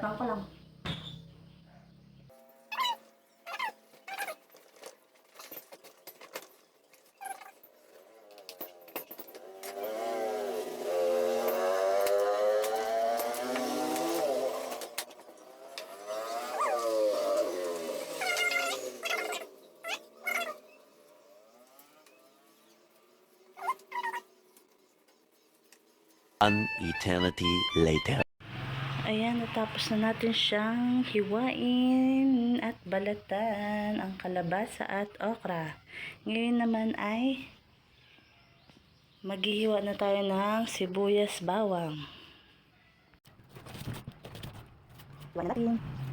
Pabalatan ko lang. An eternity later. Ayan, natapos na natin siyang hiwain at balatan ang kalabasa at okra. Ngayon naman ay maghihiwa na tayo ng sibuyas bawang. Hiwa na natin.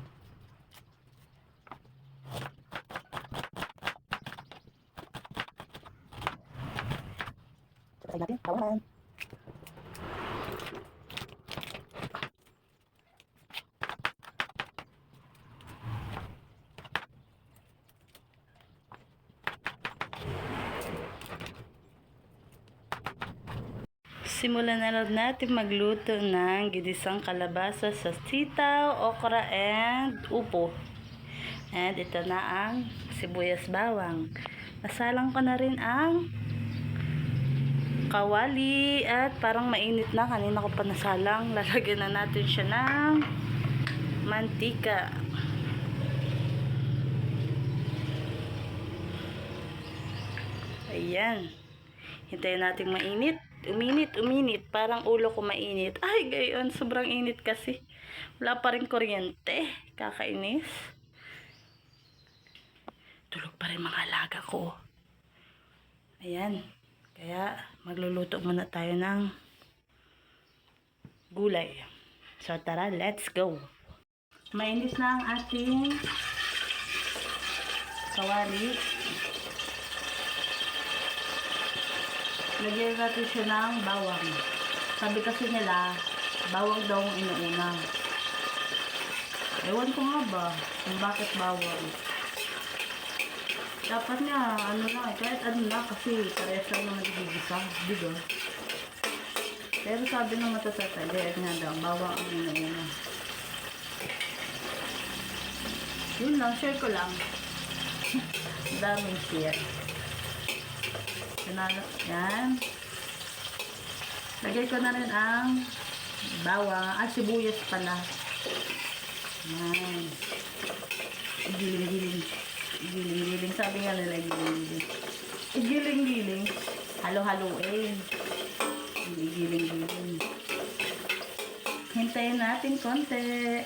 Simulan na lang natin magluto ng ginisang kalabasa sa sitaw, okra, and upo. And ito na ang sibuyas bawang. Nasalang ko na rin ang kawali at parang mainit na. Kanina ko pa nasalang. Lalagyan na natin siya ng mantika. Ayan. Hintayin natin mainit. Uminit, uminit. Parang ulo ko mainit. Ay, gayon. Sobrang init kasi. Wala pa rin kuryente. Kakainis. Tulog pa rin mga alaga ko. Ayan. Kaya, magluluto muna tayo ng gulay. So, tara, let's go. Mainit na ang ating kawali. Lagyan natin siya ng bawang. Sabi kasi nila, bawang daw ang inuuna. Ewan ko nga ba kung bakit bawang. Dapat nga, ano na, kahit ano na, kasi parehas lang naman igigisa. Di ba? Pero sabi ng matatatagal nga daw, bawang ang inuuna. Yun lang, share ko lang. Daming share. Sinalo. Yan. Lagay ko na rin ang bawang. Ah, sibuyas pala. Yan. Giling-giling. Giling-giling. Sabi nga nila giling-giling. Giling-giling. Halo-haloin. Giling-giling. Hintayin natin konti.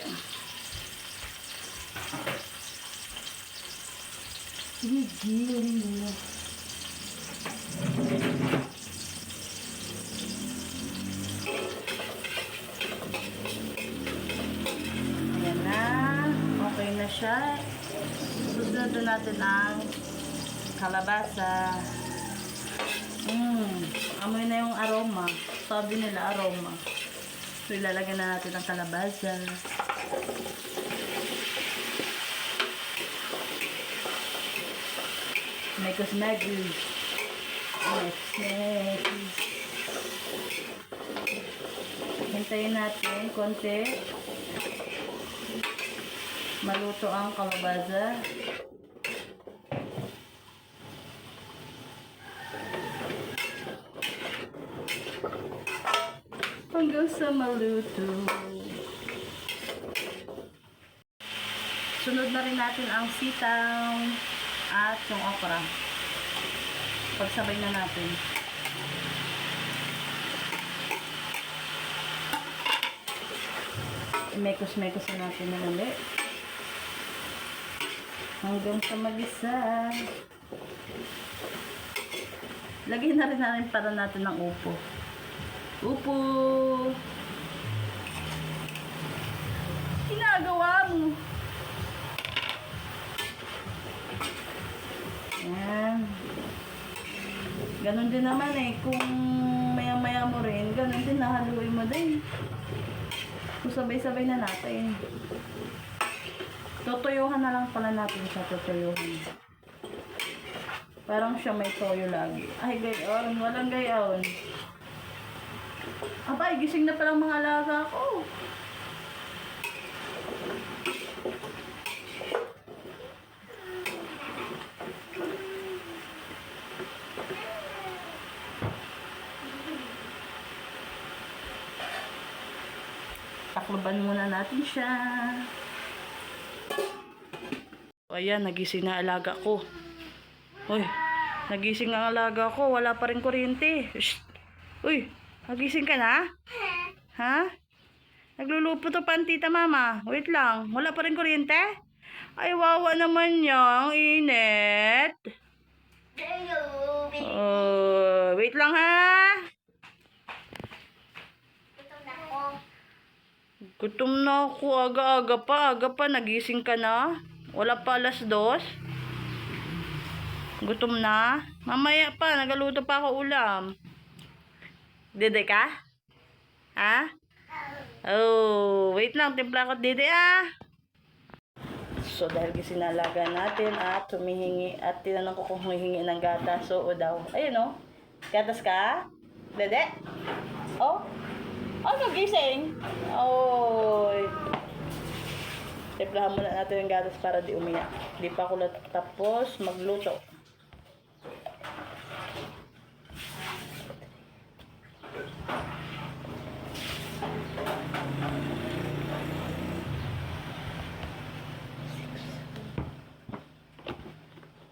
Giling-giling. Ayan na. Okay na siya. Susunod na natin ang kalabasa. Mmm. Amoy na yung aroma. Sabi nila aroma. So, ilalagay na natin ang kalabasa. Mekos Megos. Mekos Hintayin natin konti. Maluto ang kalabasa. Hanggang sa maluto. Sunod na rin natin ang sitaw at yung okra. Pagsabay na natin. Mekos-mekos na natin na ulit. Hanggang sa mag-isa. Lagyan na rin natin para natin ng upo. Upo! Ginagawa mo! Yan. Ganon din naman eh. Kung maya-maya mo rin, ganon din nahaluin mo din. Kung sabay-sabay na natin. Tutuyuhan na lang pala natin siya. Tutuyuhan. Parang siya may toyo lagi. Ay, gayon. Walang gayon. Abay, gising na palang mga alaga ko. Takloban muna natin siya. O ayan, nagising na alaga ko. Uy, nagising ang alaga ko. Wala pa rin kuryente. Uy, nagising ka na? Ha? Naglulupo to pa ang tita mama. Wait lang, wala pa rin kuryente? Ay, wawa naman niya. Ang init. Oh, wait lang ha. Gutom na ako. Aga-aga pa. Aga pa. Nagising ka na. Wala pa alas dos. Gutom na. Mamaya pa. Nagaluto pa ako ulam. Dede ka? Ha? Oh, wait lang. Timpla ko dede ah. So, dahil gisinalaga natin at humihingi at tinanong ko kung humihingi ng gatas. So, o daw. Ayun o. Gatas ka? Dede? Oh? Oh, nagising. Oh. Timplahan muna natin yung gatas para di umiyak. Di pa ako tapos magluto.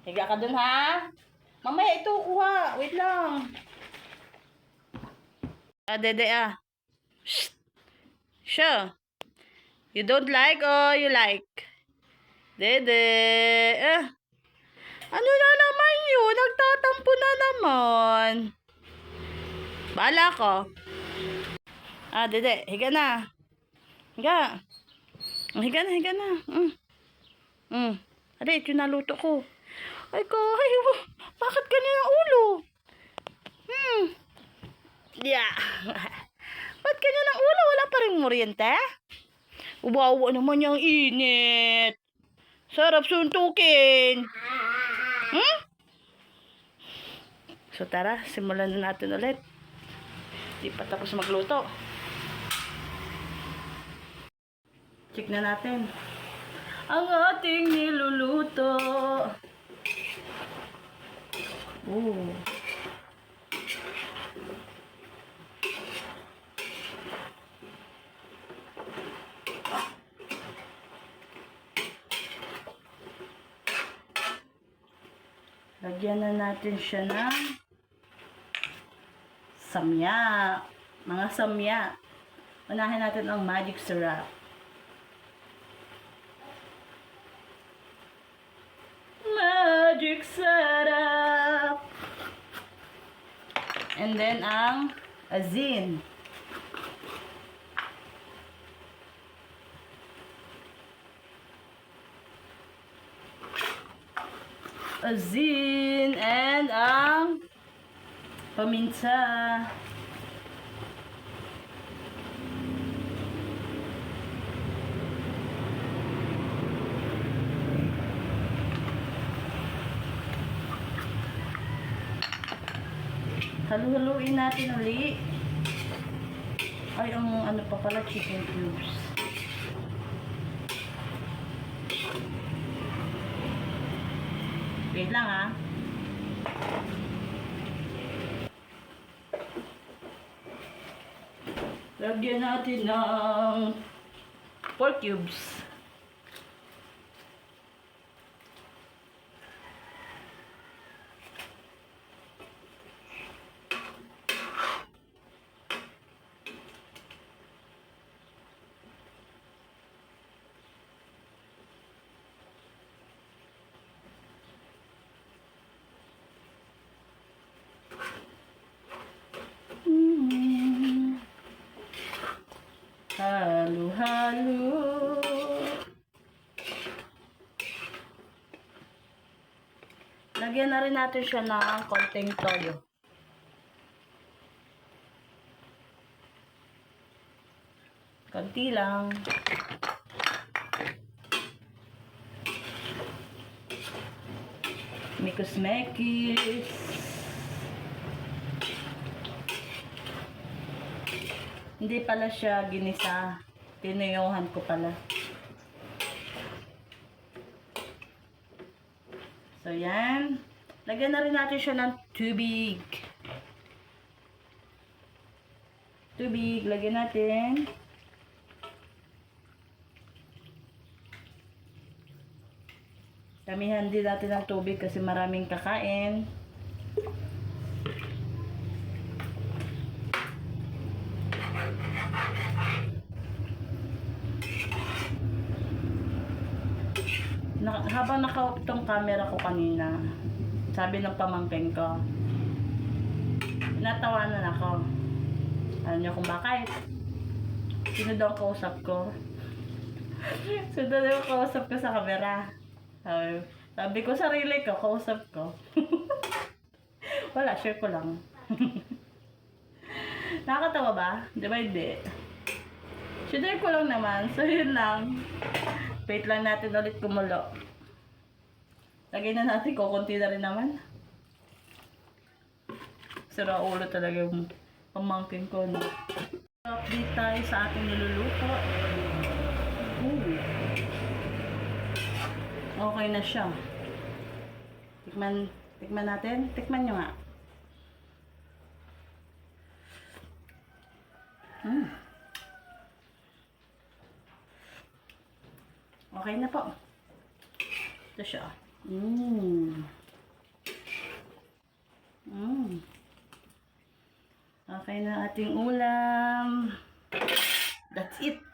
Higa ka dun ha? Mamaya ito kuha. Wait lang. Ah, dede ah. Shh. Siya. You don't like or you like? Dede. Eh. Ano na naman yun? Nagtatampo na naman. Bala ko. Ah, dede. Higa na. Higa. Higa na, higa na. Mm. Mm. Ade, ito naluto ko. Ay, kahay. Bakit ganyan ang ulo? Hmm. Yeah. Ba't ganyan ang ulo? Wala pa rin muryente? Uwawa naman yung init. Sarap suntukin. Hmm? So tara, simulan na natin ulit. Di pa tapos magluto. Check na natin. Ang ating niluluto. Ooh. Lagyan na natin siya ng samya. Mga samya. Unahin natin ang magic syrup. Magic syrup. And then ang azin. Azin and ang paminta. Halu-haluin natin uli. Ay, ang ano pa pala, chicken cubes. Wait lang ah. Lagyan natin ng pork cubes. Mm. Halo-halo. Lagyan na rin natin siya ng konting toyo. Konti lang. Mikos-mekis. Hindi pala siya ginisa. Tinuyuhan ko pala. So, yan. Lagyan na rin natin siya ng tubig. Tubig. Lagyan natin. Damihan din natin ng tubig kasi maraming kakain. Habang naka-off tong camera ko kanina, sabi ng pamangkin ko, natawanan ako. Alam niyo kung bakit? Sino daw kausap ko? Sino daw kausap ko sa camera? Sabi, sabi ko, sarili ko, kausap ko. Wala, share ko lang. Nakakatawa ba? Di ba hindi? Share ko lang naman. So, yun lang. Wait lang natin ulit kumulo. Lagay na natin, kukunti na rin naman. Sira ulo talaga yung pamangkin ko. No? Update tayo sa ating niluluto. Ooh. Okay na siya. Tikman, tikman natin. Tikman nyo nga. Mm. Okay na po. Ito siya. Mmm. Mmm. Okay na ating ulam. That's it.